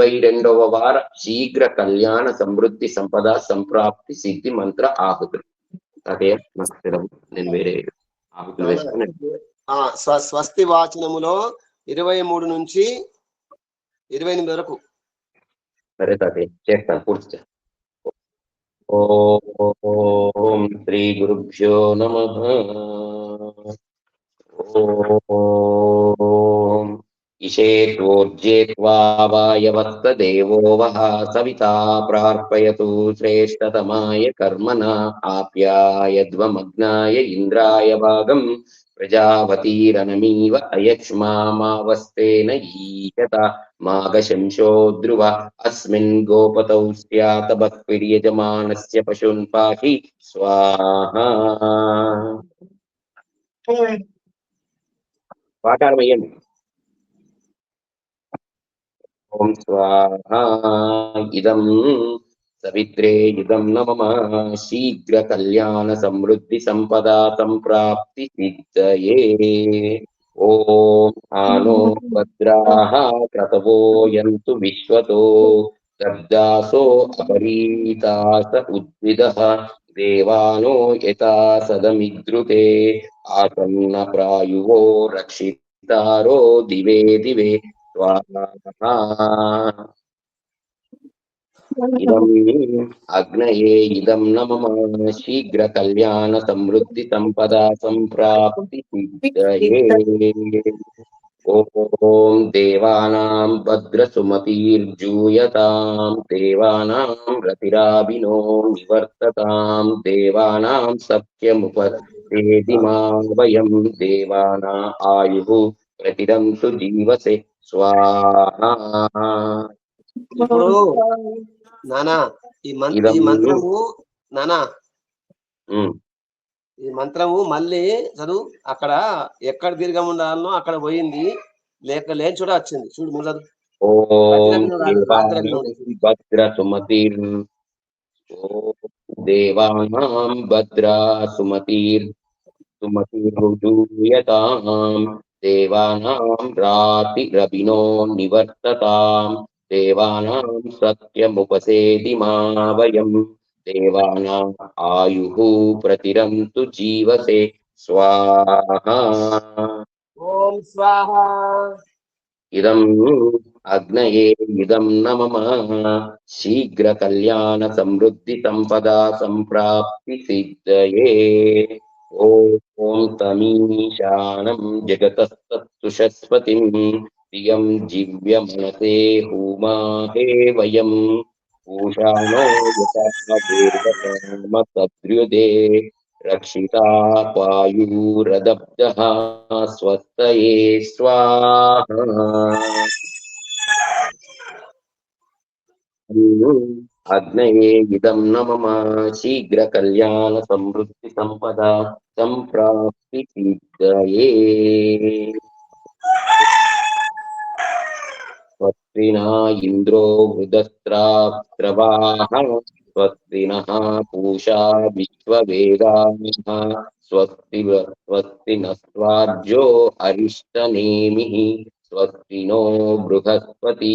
నలభై రెండవ వార శీఘ్ర కళ్యాణ సమృద్ధి సంపద సంప్రాప్తి సిద్ధి మంత్ర ఆహుతులు అదే నేను వేరే ఆహుతులు వేసుకుని ఆ స్వ స్వస్తి వాచనములో ఇరవై మూడు నుంచి ఇరవై ఎనిమిది వరకు. సరే తాతయ్య చేస్తాను పూర్తి ఓం శ్రీ గురుభ్యో నమ. ఓం इषेत्वोर्जेत्वा वह वः सविता प्रार्पयतु श्रेष्ठतमाय कर्मणा आप्यायध्वमग्नाय इन्द्राय भागम् प्रजावतीरनमीव अयक्ष्मामावस्तेन ईशत माघशंशो ध्रुव अस्मिन् गोपतौ स्यात बह्विर्यजमानस्य पशून् पाहि स्वाहा। हाँ। पाकारमयम् ఓం స్వాహా ఇదం సవిత్రే ఇదం నమ శీఘ్ర కళ్యాణ సమృద్ధి సంపదా సంప్రాప్తి సిద్ధయే. ఓం ఆనో భద్రాః క్రతవో యంతు విశ్వతో శబ్దాసో అపరీతాస ఉద్విదః దేవానో యథా సదమిద్రుతే ఆసన్న ప్రాయువో రక్షితారో దివే దివే స్వాహా ఇదం అగ్నయే ఇదం నమమ శీఘ్ర కళ్యాణ సమృద్ధి సంపదా సంప్రాప్తి సిద్ధయే ఓం దేవానాం భద్రసుమతిర్జూయతాం దేవానాం రతిరాభినో నివర్తతాం దేవానాం సత్యముపేది మా స్వాహా. ఇప్పుడు నానా ఈ మంత్ర ఈ మంత్రము నానా. ఈ మంత్రము మళ్ళీ చదువు అక్కడ ఎక్కడ దీర్ఘం ఉండాలనో అక్కడ పోయింది. లేక లేని చోట వచ్చింది. చూడు దేవానాం భద్ర సుమతిర్ ఓం దేవానాం భద్ర సుమతిర్ సుమతిర్జూయతాం దేవానాం రాతిరభినో నివర్తతాం దేవానాం సత్యముపసేది మా వయం దేవానాం ఆయుః ప్రతిరంతు జీవసే స్వాహా ఓం స్వాహ ఇదం అగ్నయే ఇదం నమమ శీఘ్ర కళ్యాణ సమృద్ధి సంపదా సంప్రాప్తి సిద్ధయే ఓం తమీశానం జగతస్తత్తుషస్పతిం ప్రియం జివ్య మనసే హూమాహే వయం పూషాణో యథామ సద్ర్యుదే రక్షితా పాయూరదబ్ధ స్వస్తయే స్వాహా అగ్నయే ఇదం నమమ శీఘ్ర కళ్యాణ సమృద్ధి సంపద సంప్రాప్తి సిద్ధయే స్వస్తినా ఇంద్రో మృదస్త్రాస్త్రవాహ స్వస్తిన పూషా విశ్వవేగా స్వస్తి స్వస్తి నస్వార్జో అరిష్టనేమి స్వస్తినో బృహస్పతి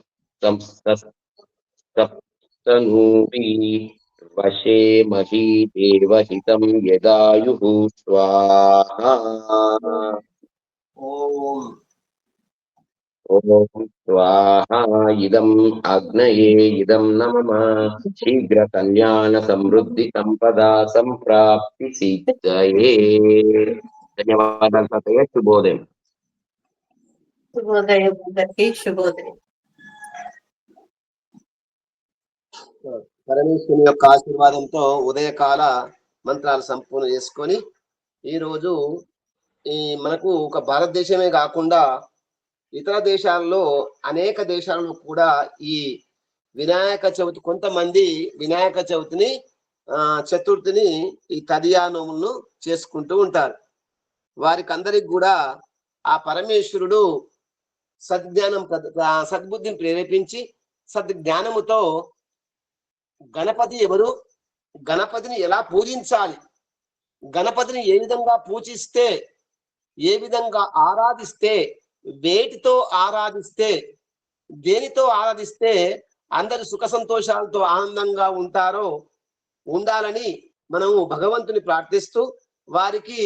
కర్ణేభిః శృణ్యామ దేవా భద్రం పశ్యేమక్షభిర్యజత్రాः స్థిరైరంగైः సుష్టువాన్ సంస్తనూభిः వశే మహీ దేవహితం యదాయుః స్వాహా ఓం ఓం స్వాహా ఇదం అగ్నయే ఇదం నమమ శీఘ్ర కళ్యాణ సమృద్ధి సంపదా సంప్రాప్తి సిద్ధయే ధన్యవాదాలు తాతయ్య శుభోదయం శుభోదయం అందరికీ శుభోదయం పరమేశ్వరుని యొక్క ఆశీర్వాదంతో ఉదయకాల మంత్రాలు సంపూర్ణ చేసుకొని ఈ రోజు ఈ మనకు ఒక భారతదేశమే కాకుండా ఇతర దేశాల్లో అనేక దేశాలలో కూడా ఈ వినాయక చవితి కొంతమంది వినాయక చవితిని ఆ చతుర్థిని ఈ తదియా నోములను చేసుకుంటూ ఉంటారు. వారికి అందరికి కూడా ఆ పరమేశ్వరుడు సద్జ్ఞానం సద్బుద్ధిని ప్రేరేపించి సద్జ్ఞానముతో గణపతి ఎవరు? గణపతిని ఎలా పూజించాలి? గణపతిని ఏ విధంగా పూజిస్తే ఏ విధంగా ఆరాధిస్తే వేటితో ఆరాధిస్తే దేనితో ఆరాధిస్తే అందరు సుఖ సంతోషాలతో ఆనందంగా ఉంటారో ఉండాలని మనము భగవంతుని ప్రార్థిస్తూ వారికి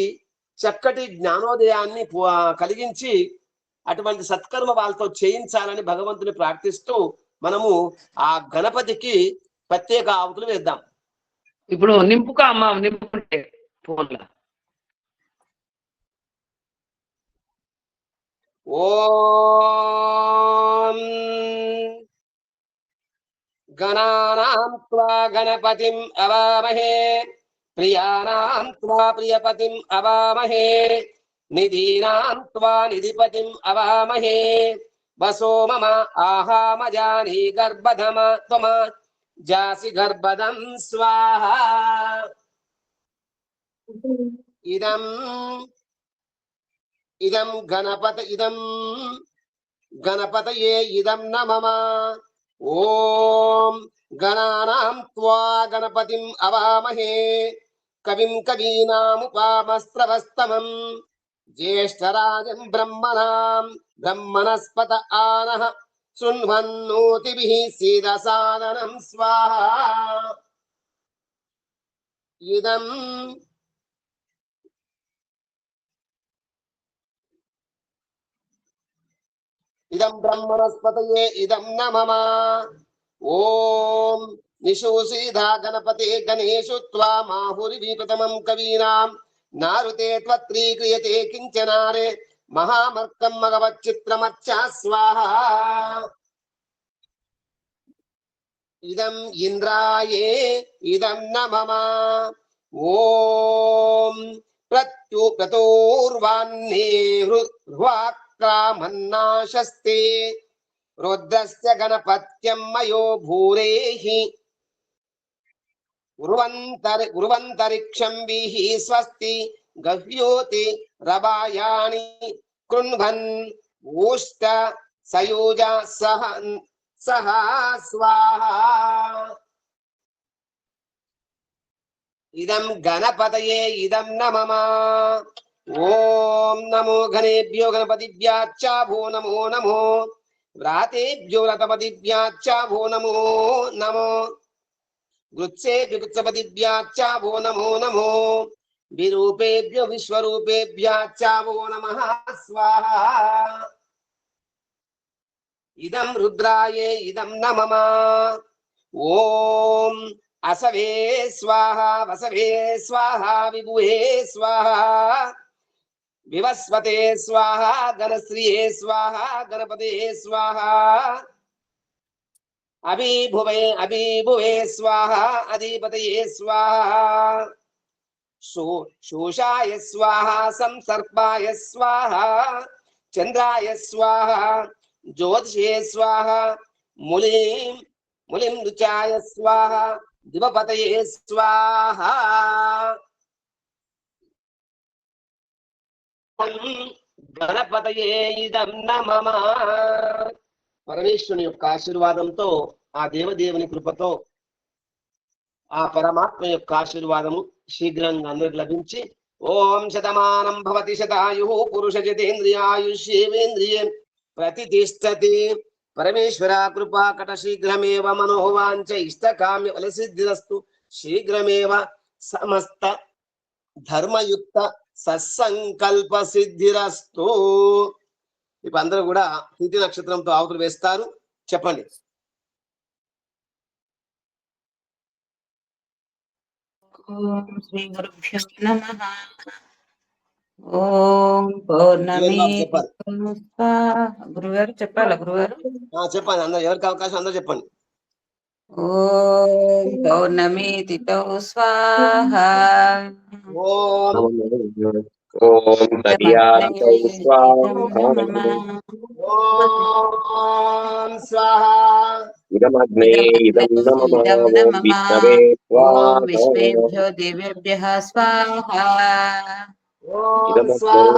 చక్కటి జ్ఞానోదయాన్ని కలిగించి అటువంటి సత్కర్మ వాళ్ళతో చేయించాలని భగవంతుని ప్రార్థిస్తూ మనము ఆ గణపతికి ప్రత్యేక ఆవుతులు వేద్దాం. ఇప్పుడు నింపుకో అమ్మ నింపుకుంటే ఫోన్లో. ఓం గణానాం త్వా గణపతిం అవామహే ప్రియాణాం త్వా ప్రియపతిం అవామహే నిధీనాం త్వా నిధిపతిం అవామహే వసో మమ ఆహామజాని గర్భధమ త్వమ జాసి గర్భదం స్వాహ. ఇదం ఇదం గణపత ఇదం గణపతయే ఇదం న ఓం గణానాం త్వా గణపతిం అవామహే. కవిం కవీనాముపామస్త్రవస్తమం. జ్యేష్ఠరాజం బ్రహ్మణాం బ్రహ్మణస్పత ఆనః. శృణ్వన్నోతిభిः సీదసాదనం స్వాహా ఇదం ఇదం బ్రహ్మణస్పతయే ఇదం నమమ ఓం నిశూసీధా గణపతే గణేషు త్వా మాహురి విపతమం కవీనాం నారుతే త్వత్రీక్రియతే కించనారే మహామర్కం మగవచ్చిత్రమచ్చా స్వాహా ఇదం ఇంద్రాయే ఇదం నమమ. ఓం ప్రత్యు ప్రతోర్వాన్నే హృవాక్రామన్నాశస్తే. రుద్రస్య గణపత్యం మయో భూరేహి. ఉర్వంతరి ఉర్వంతరిక్షం విహి స్వస్తి గహ్యోతి రవాయాని కృణ్వన్ ఊష్ట సయోజ సహ సహ స్వాహా ఇదం గణపతయే ఇదం న మమ ఓం నమో గణేభ్యో గణపతిభ్యాచ్చ భో నమో నమో వ్రాతేభ్యో రథపతిభ్యాచ్చ భో నమో నమో గృత్సే విగుత్సపతిభ్యాచ్చ భో నమో నమో విరూపేభ్య విశ్వరూపేభ్యాచ్చ నమ నమః స్వాహా. ఇదం రుద్రాయే ఇదం నమమ ఓం అసవే స్వాహ వసవే స్వాహ విభుహే స్వాహ. వివస్వతే స్వాహ గణశ్రియే స్వాహ గణపతే స్వాహ. అభిభువే అభిభువే స్వాహ అధిపతయే స్వాహ. శూషాయ స్వాహ సంసర్పాయ స్వాహ చంద్రాయ స్వాహ జ్యోతిషే స్వాహ ములిం ములిం రుచాయ స్వాహ దివపతయే స్వాహ. గణపతయే ఇదం న పరమేశ్వరుని యొక్క ఆశీర్వాదంతో ఆ దేవదేవుని కృపతో ఆ పరమాత్మ యొక్క ఆశీర్వాదము శీఘ్రంగా అందరికి లభించి ఓం శతమానం భవతి శతాయు పురుష జతేంద్రియాయుష్యేంద్రియే ప్రతిష్టతి పరమేశ్వర కృపా కట శీఘ్రమేవ మనోవాంచ ఇష్టకామ్య ఫలసిద్ధిరస్తు శీఘ్రమేవ సమస్త ధర్మయుక్త సత్సంకల్ప సిద్ధిరస్తు. ఇప్పుడు అందరూ కూడా తిథి నక్షత్రంతో ఆవుతులు వేస్తారు. చెప్పండి. ఓం శ్రీ గురుభ్యో నమః ఓం పౌర్ణమి చెప్పాలి. గురుగారు చెప్పాలా గురుగారు? ఆ, చెప్పండి అందరూ ఎవరికి అవకాశం అందరూ చెప్పండి. ఓం పౌర్ణమి తిథౌ స్వాహ. ఓం. ఓం తదియాదితౌ స్వాహా ఓం స్వాహ ఇదమగ్నే ఇదం నమః ఇదం ఓం నమః. విష్ణవే ఓం స్వాహా విశ్వేభ్యో దేవేభ్యः స్వాహా ఓం స్వాహ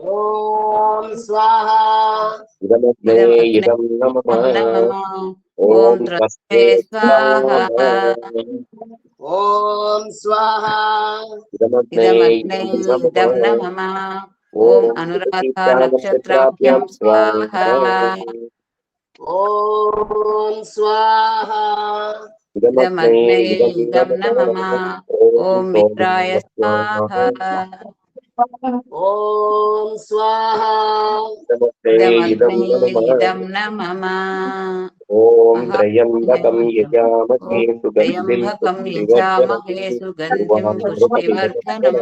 ఓం స్వాహ ఇదమగ్నే ఇదం నమః ఓం విద్యాదితౌ స్వాహా ఓం స్వాహ ఇదమగ్నే ఇదం నమః నమః ఓం తస్మే స్వాహా ఓం స్వాహ ఇదమగ్నే ఇదమగ్నే ఇదం ఇదం నమః నమః ఓం స్వాహా. ఇదం నమః. ఓం త్రయంబకం యజామహే సుగంధిం పుష్టివర్ధనం.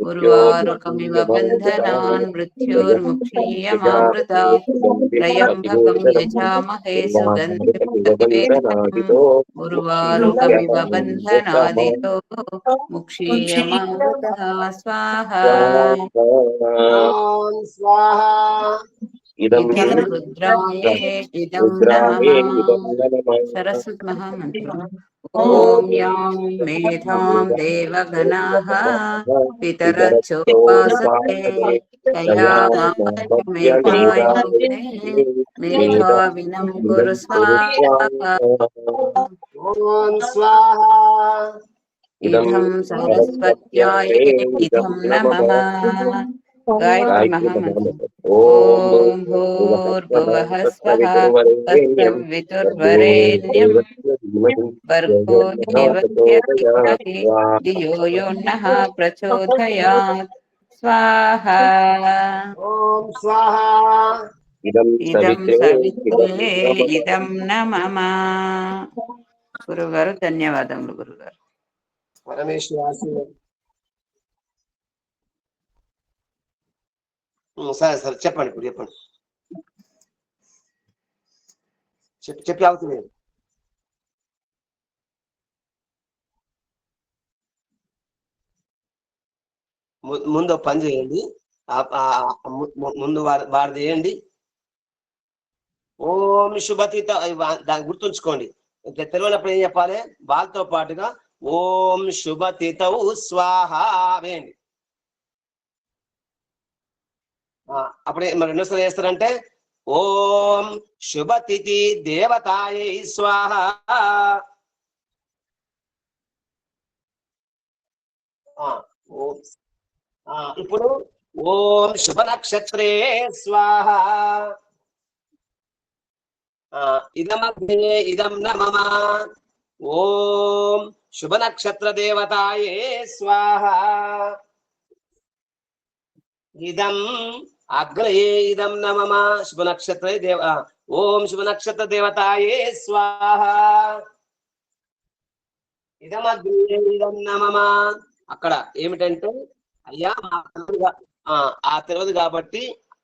ఉర్వారుకమివ బంధనాన్ మృత్యోర్ముక్షీయమామృతాత్ త్రయంబకం యజామహే సుగంధిం పుష్టివర్ధనం ఉర్వారుకమివ బంధనాదితో ముక్షీయమామృతः స్వాహా ఓం స్వాహ ఇదం ఇదం రుద్రాయే ఇదం రుద్రాయే ఇదం నమః నమః సరస్వతి మహామంత్రం ఓం యాం మేధాం దేవగణాః పితరచ్చోపాసతే తయామామేధాయే మేధావినం కురు స్వాహా ఓం స్వాహ ఇదం సరస్వత్యాయే ఇదం నమః గాయత్రి మహామంత్రం ఓం భూర్భువః స్వః తత్సవితుర్వరేణ్యం భర్గో దేవస్య ధీమహి ధియో యో నః ప్రచోదయాత్ స్వాహా ఓం స్వాహ ఇదం ఇదం సవిత్రే సవిత్రే ఇదం నమమ గురుగారు ధన్యవాదములు గురుగారు పరమేశ్వర సరే సరే చెప్పండి ఇప్పుడు చెప్పండి. చెప్పి చెప్పి అవుతుంది ముందు పని చేయండి. ముందు వారి వారిది వేయండి ఓం శుభతిత దాన్ని గుర్తుంచుకోండి. ఇంకా తెలియనప్పుడు ఏం చెప్పాలి? వాళ్ళతో పాటుగా ఓం శుభతితవు స్వాహ వేయండి ఆ, అప్పుడే మరి రెండోసారి చేస్తారంటే ఓం శుభతిథి దేవతాయ స్వాహ. ఇప్పుడు ఓం శుభ నక్షత్రే స్వాహ. ఆ, ఇదమగ్నే ఇదం నమ ఓం శుభ నక్షత్ర దేవతాయే స్వాహ. ఇదం అగ్రయే ఇదం నమమ శుభ దేవ ఓం శుభ నక్షత్ర దేవతాయే స్వాహ ఇదం అగ్రయే ఇదం నమమ అక్కడ ఏమిటంటే అయ్యా మా ఆ, తెలియదు కాబట్టి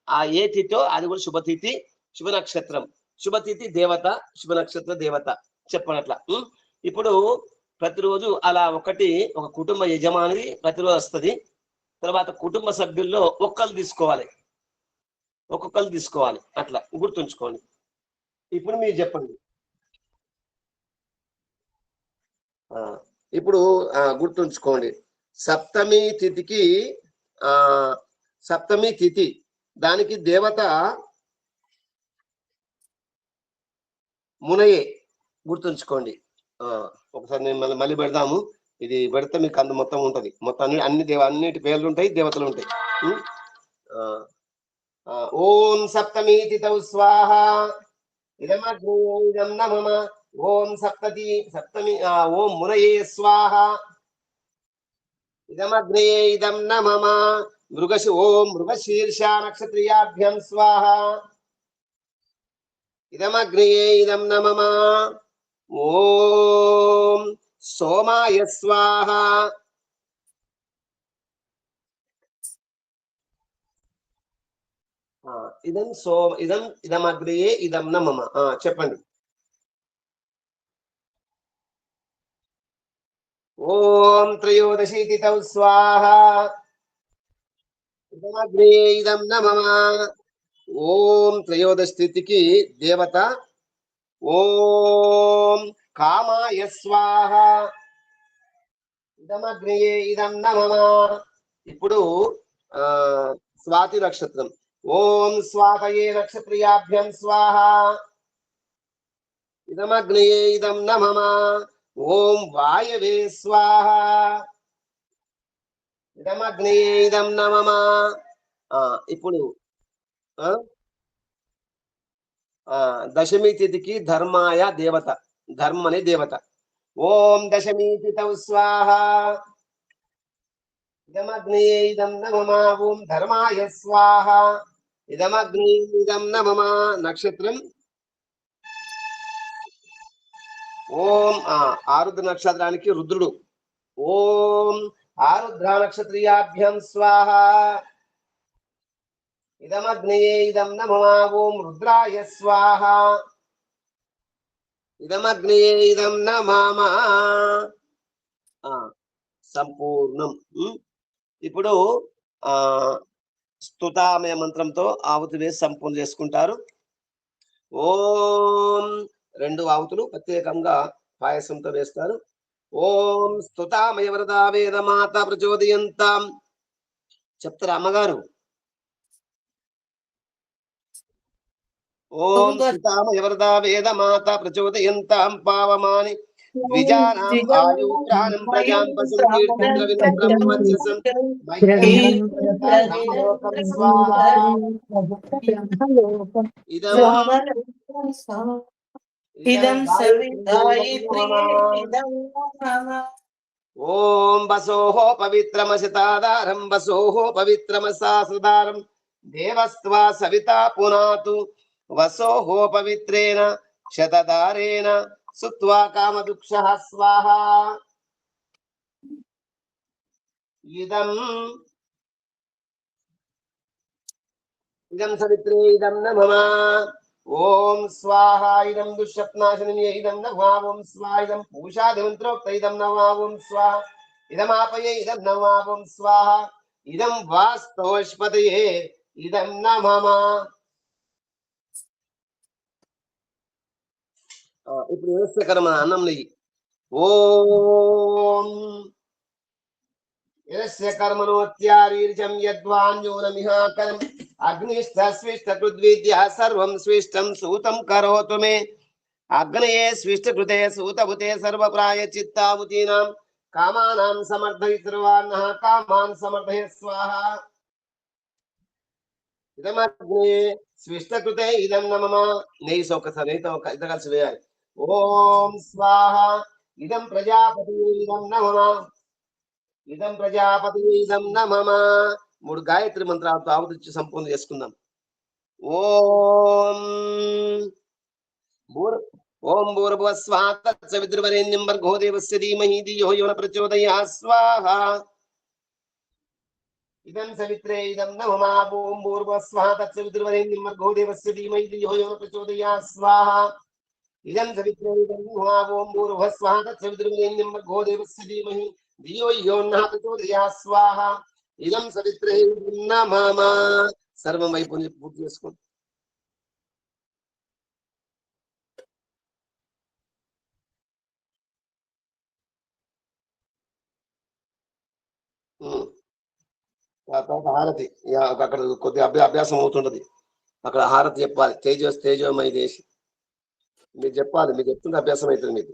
ఆ ఏ తిథో అది కూడా శుభతిథి శుభ నక్షత్రం శుభతిథి దేవత శుభ నక్షత్ర దేవత చెప్పనట్ల. ఇప్పుడు ప్రతిరోజు అలా ఒకటి ఒక కుటుంబ యజమాని ప్రతిరోజు వస్తది. తర్వాత కుటుంబ సభ్యుల్లో ఒక్కరు తీసుకోవాలి. ఒక్కొక్కరు తీసుకోవాలి. అట్లా గుర్తుంచుకోండి. ఇప్పుడు మీరు చెప్పండి. ఆ, ఇప్పుడు ఆ, గుర్తుంచుకోండి. సప్తమి తిథికి ఆ సప్తమి తిథి దానికి దేవత మునయే. గుర్తుంచుకోండి. ఆ, ఒకసారి నేను మళ్ళీ మళ్ళీ పెడదాము. ఇది పెడితే మీకు అంత మొత్తం ఉంటది. మొత్తం అన్ని అన్ని దేవ అన్నిటి పేర్లు ఉంటాయి దేవతలు ఉంటాయి. ఆ, ఓం సప్తమీతి తౌ స్వాహ. ఇదమగ్నిదం నమమ. ఓం సప్తతి సప్తమి ఓం మునయే స్వాహ. ఇదమగ్నే ఇదం నమమ. మృగశి ఓం మృగశీర్ష నక్షత్రియాభ్యం స్వాహ. ఇదమగ్నే ఇదం నమమ. ఓం సోమాయ స్వాహ. ఇదం సో ఇదం ఇదం అగ్నియే ఇదం న మమ చెప్పండి. ఓం త్రయోదశీతి తౌ స్వాహ. ఇదమగ్నియే ఇదం న మమ ఓం త్రయోదశి తిథికి దేవత. ఓం కామాయ స్వాహ. ఇదమగ్నియే ఇదం న మమ ఇప్పుడు ఆ స్వాతి నక్షత్రం. ఓం స్వాహయే నక్షత్రియాభ్యం స్వాహ. ఇదమగ్నియే ఇదం నమమ. ఓం వాయవే స్వాహ. ఇదమగ్నియే ఇదం నమమ. ఇప్పుడు దశమి తిథికి ధర్మాయ దేవత. ధర్మని దేవత. ఓం దశమి తిథౌ స్వాహ. ఇదమగ్నియే ఇదం నమమ. ఓం ధర్మాయ స్వాహ. ఇదమగ్నిదం ఇదం నమమ నక్షత్రం ఓం ఆ ఆరుద్ర నక్షత్రానికి రుద్రుడు। ఓం ఆరుద్ర నక్షత్రియాభ్యం స్వాహ। ఇదమగ్నియే ఇదం నమమ ఓం రుద్రాయ స్వాహ। ఇదమగ్నియే ఇదం నమమ। ఆ సంపూర్ణం ఇప్పుడు ఆ స్తుతామయ మంత్రంతో ఆవుతి వేసి సంపూర్ణ చేసుకుంటారు. ఓం రెండు ఆవుతులు ప్రత్యేకంగా పాయసంతో వేస్తారు. ఓం స్తుతామయ వరదా వేద మాత ప్రచోదయంతాం. చెప్తారా అమ్మగారు? ఓం స్తుతామయ వరదా వేద మాత ప్రచోదయంతాం. పావమాని ద్విజానాం ఆయు ప్రాణం ప్రజాం పశుం కీర్తిం రవింద్రం వర్చసం మహ్యం స్వాహా ఇదం ఇదం సవితాయిత్రి ఇదం నమః ఓం వసోః పవిత్రమశతాదారం వసోః పవిత్రమసాసదారం దేవస్త్వా సవితా పునాతు సుత్వా కామదుక్షః స్వాహా ఇదం ఇదం సవిత్రే ఇదం నమమా ఓం స్వాహ ఇదం దుష్స్వప్నాశనం ఇదం నమా ఓం స్వాహ ఇదం పూషాదిమంత్రోక్త ఇదం నమా ఓం స్వాహ ఇదమాపయ ఇదం నమా ఓం స్వాహ ఇదం వాస్తవష్పతయే ఇదం నమమా ఇప్పుడు వ్యవస్థకరమ అన్నం నెయ్యి ఓం యస్య కర్మణోత్యారీర్జం యద్వాన్యూనమిహాకరం అగ్నిష్ట స్విష్ట కృద్విద్య సర్వం స్విష్టం సూతం కరోతు మే అగ్నయే స్విష్ట కృతే సూతభుతే సర్వప్రాయ చిత్తాముతీనాం కామానాం సమర్థయిత్రవాన్నః కామాన్ సమర్థయ స్వాహ ఇదమగ్నే స్విష్ట కృతే ఇదం నమమ ఓం స్వాహ. ఇదం ప్రజాపతి ఇదం నమమ ఇదం ప్రజాపతి ఇదం నమమ మూడు గాయత్రి మంత్రాలతో ఆవృత్తి సంపూర్ణ చేసుకుందాం. ఓం భూర్ ఓం భూర్భువ స్వాహ సవితృవరేణ్యం భర్గోదేవస్య ధీమహి ధియో యో న ప్రచోదయాత్ స్వాహ. ఇదం సవిత్రే ఇదం నమమా భూం భూర్భువ స్వాహ తత్సవితృవరేణ్యం భర్గోదేవస్య ధీమహి ధియో యో న ప్రచోదయాత్ స్వాహ. ఇదం సవిత్రే ఇదం నమమా ఓం భూర్భువ స్వాహ తత్సవితృవరేణ్యం భర్గో దేవస్య ఇదం సవిత్రే నమమా. సర్వం వైపు పూర్తి చేసుకోండి హారతి. అక్కడ కొద్దిగా అభ్యాసం అవుతుంటది. అక్కడ హారతి చెప్పాలి. తేజస్ తేజోమయ దేశి మీరు చెప్పాలి మీకు చెప్తుంటే అభ్యాసం అవుతుంది మీకు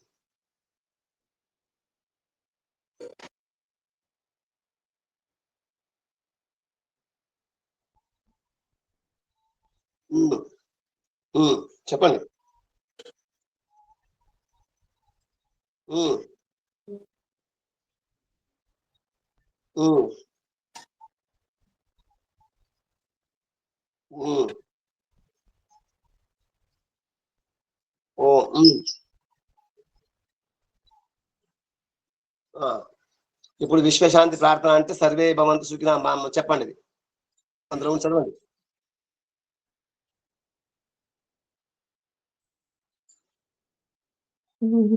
ఉమ్. ఉమ్. చెప్పండి ఉమ్. ఉమ్. ఉమ్. ఓ ఆ. ఇప్పుడు విశ్వశాంతి ప్రార్థన అంటే సర్వే భవంతు సుఖిన చెప్పండి ఇది. అందరం చదవండి లోక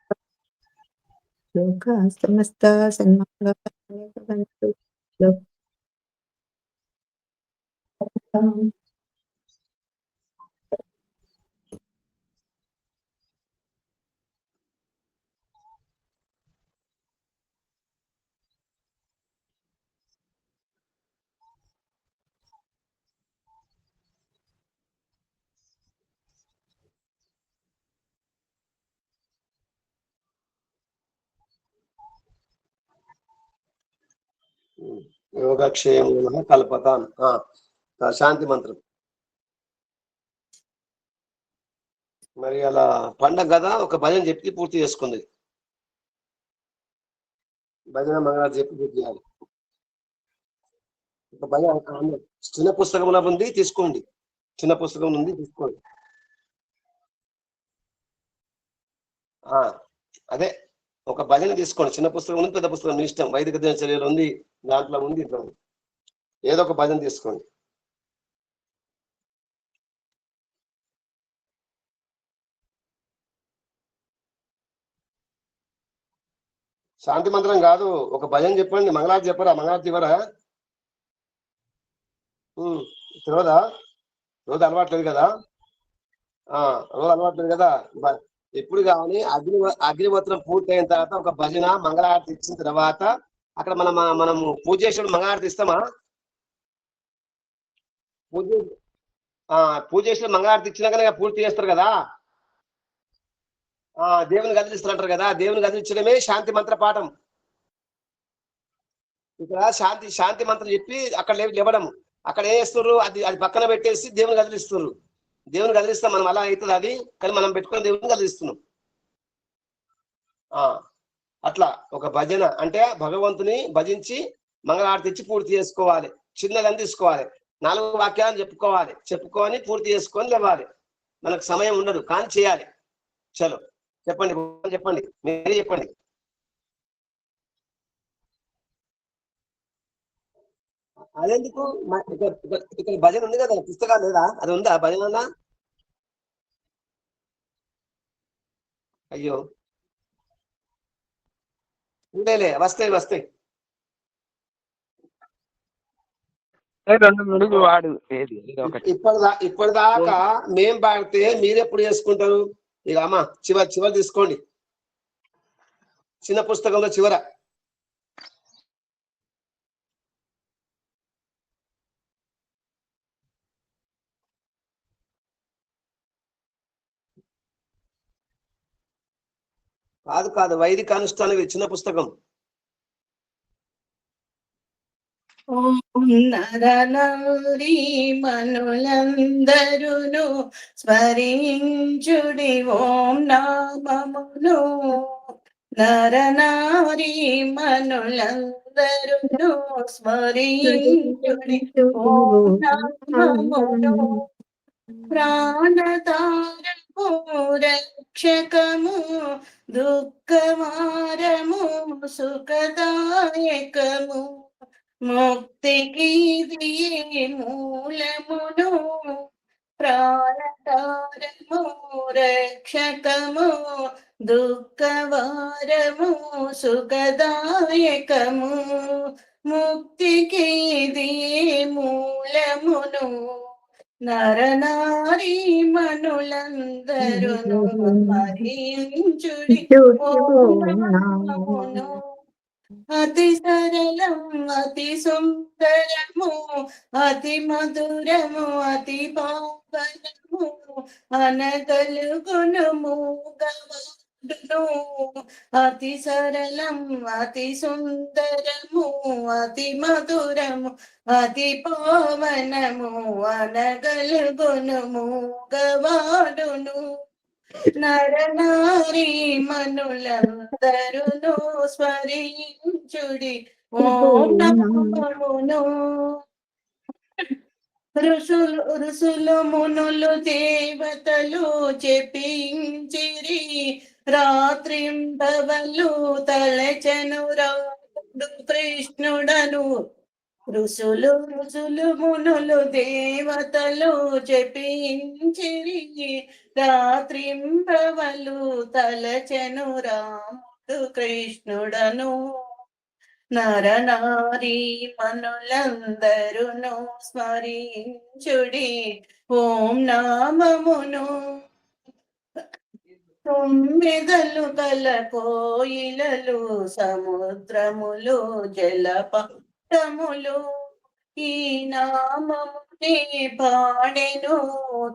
యోగక్షేమ కల్పతాన్ ఆ, ఆ, శాంతి మంత్రం. మరి అలా పండగ కదా ఒక భజన చెప్పి పూర్తి చేసుకుంది. భజన మంగళ చెప్పి పూర్తి చేయాలి. ఒక భజన చిన్న పుస్తకంలో ఉంది తీసుకోండి. చిన్న పుస్తకం ఉంది తీసుకోండి. ఆ అదే. ఒక భజన తీసుకోండి. చిన్న పుస్తకం ఉంది పెద్ద పుస్తకం మీ ఇష్టం. వైదిక దినచర్యలు ఉంది దాంట్లో ఉంది ఇట్లా ఉంది. ఏదో ఒక భజన తీసుకోండి. శాంతి మంత్రం కాదు ఒక భజన చెప్పండి. మంగళారతి చెప్పరా? మంగళారతి ఇవ్వరా? తెలియదా రోజు అలవాట్లేదు కదా? ఆ రోజు అలవాట్లేదు కదా? ఎప్పుడు కానీ అగ్ని అగ్నివత్రం పూర్తయిన తర్వాత ఒక భజన మంగళారతి ఇచ్చిన తర్వాత అక్కడ మనం మనము పూజ చేసినప్పుడు మంగళారతి ఇస్తామా? పూజ ఆ పూజ చేసిన మంగళారతి ఇచ్చినాకనే పూర్తి చేస్తారు కదా? ఆ దేవుని గదిలిస్తారంటారు కదా? దేవుని గదిలించడమే శాంతి మంత్ర పాఠం. ఇక్కడ శాంతి శాంతి మంత్రం చెప్పి అక్కడ లేవడం అక్కడ ఏం చేస్తున్నారు అది అది పక్కన పెట్టేసి దేవుని గదిలిస్తున్నారు దేవుని కదిలిస్తాం మనం అలా అవుతుంది అది. కానీ మనం పెట్టుకుని దేవుని కదిలిస్తున్నాం ఆ అట్లా ఒక భజన అంటే భగవంతుని భజించి మంగళారతి ఇచ్చి పూర్తి చేసుకోవాలి. చిన్నదని తీసుకోవాలి. నాలుగు వాక్యాలను చెప్పుకోవాలి. చెప్పుకొని పూర్తి చేసుకొని లేవాలి. మనకు సమయం ఉండదు. కానీ చేయాలి. చలో. చెప్పండి చెప్పండి. మీరే చెప్పండి. అదెందుకు? ఇక్కడ భజన ఉంది కదా పుస్తకాలు లేదా? అది ఉందా? భజన ఉందా? అయ్యో. ఉండేలే వస్తాయి వస్తాయి. రెండు వాడు. ఇప్పటిదా ఇప్పటిదాకా మేం పాడితే మీరెప్పుడు చేసుకుంటారు? ఇక అమ్మ చివరి చివరి తీసుకోండి. చిన్న పుస్తకంలో చివర. కాదు కాదు వైదిక అనుష్ఠానం ఇది చిన్న పుస్తకం. ఓం మనులందరును స్మరించుడి ఓం నామమును. నరనారి మనులందరును స్మరించుడి ఓం నామమును. ప్రాణతారము రక్షకము దుఃఖమారము సుఖదాయకము. ముక్తికి ఇదియే మూలమును? ప్రాణతారము రక్షకము దుఃఖవారము సుఖదాయకము. ముక్తికి ఇదియే మూలమును? నరనారీ మనులందరూ మరించుడి అతి సరళం అతి సుందరము అతి మధురము అతి పావనము అనగలుగుణము గవ అతి సరళం అతి సుందరము అతి మధురము అతి పవనము అనగలుగుణము గవాడును. నరనారీ మనులందరును స్మరించుడి ఓం ఋషులు ఋషులు మునులు దేవతలు చెప్పించిరి రాత్రింబవలు తలచను రాడు కృష్ణుడను. ఋషులు ఋషులు మునులు దేవతలు చెప్పించిరి రాత్రింబవలు తలచను రాముడు కృష్ణుడను. నరనారీ మనులందరును స్మరించుడి. ఓం నామమును తొమ్మిదలు గల కోయిలలు సముద్రములు జలపాతములు. ఈ నామముని పాడెను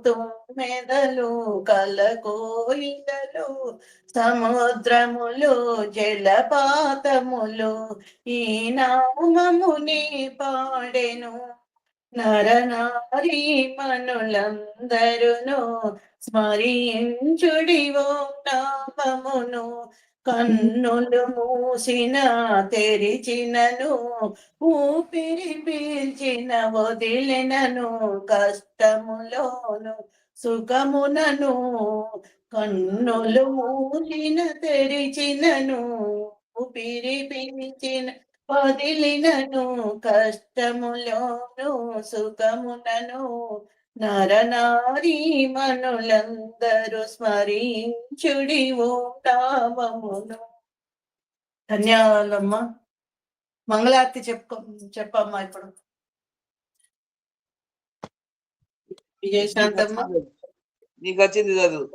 తుమ్మెదలు కల కోయిలలు సముద్రములు జలపాతములు. ఈ నామముని పాడెను నరనారీమనులందరును స్మరించుడివో నామమును. కన్నులు మూసిన తెరిచినను ఊపిరి పీల్చిన వదిలినను కష్టములోను సుఖమునను. కన్నులు మూసిన తెరిచినను ఊపిరి పీల్చిన వదిలినను కష్టములోను సుఖమునను నరనారీ మనులందరూ స్మరించుడి ఓ ధన్యవాదాలమ్మా మంగళార్తి చెప్పుకో చెప్పమ్మా ఇప్పుడు. విజయశాంతమ్మ. నీకు వచ్చింది చదువు.